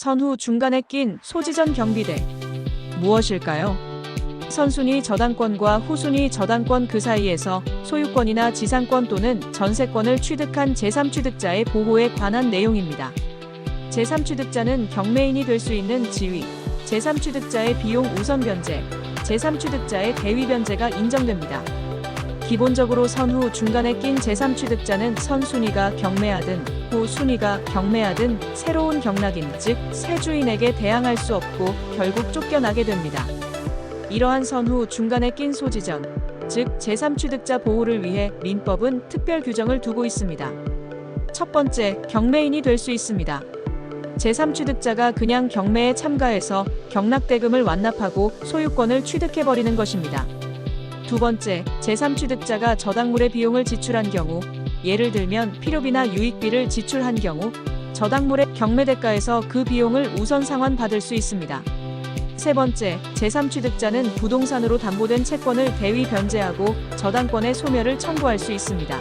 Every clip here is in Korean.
선후 중간에 낀 소지전 경비대. 무엇일까요? 선순위 저당권과 후순위 저당권 그 사이에서 소유권이나 지상권 또는 전세권을 취득한 제3취득자의 보호에 관한 내용입니다. 제3취득자는 경매인이 될 수 있는 지위, 제3취득자의 비용 우선 변제, 제3취득자의 대위 변제가 인정됩니다. 기본적으로 선후 중간에 낀 제3취득자는 선순위가 경매하든 후순위가 경매하든 새로운 경락인 즉 세주인에게 대항할 수 없고 결국 쫓겨나게 됩니다. 이러한 선후 중간에 낀 소지전, 즉 제3취득자 보호를 위해 민법은 특별 규정을 두고 있습니다. 첫 번째, 경매인이 될 수 있습니다. 제3취득자가 그냥 경매에 참가해서 경락대금을 완납하고 소유권을 취득해버리는 것입니다. 두 번째, 제3취득자가 저당물의 비용을 지출한 경우, 예를 들면 필요비나 유익비를 지출한 경우, 저당물의 경매대가에서 그 비용을 우선 상환받을 수 있습니다. 세 번째, 제3취득자는 부동산으로 담보된 채권을 대위 변제하고 저당권의 소멸을 청구할 수 있습니다.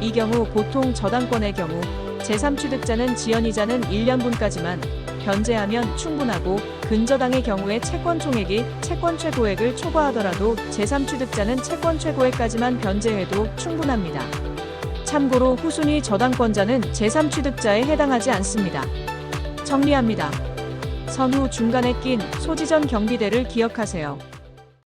이 경우 보통 저당권의 경우 제3취득자는 지연이자는 1년분까지만 변제하면 충분하고 근저당의 경우에 채권 총액이 채권 최고액을 초과하더라도 제3취득자는 채권 최고액까지만 변제해도 충분합니다. 참고로 후순위 저당권자는 제3취득자에 해당하지 않습니다. 정리합니다. 선후 중간에 낀 소지전 경비대를 기억하세요.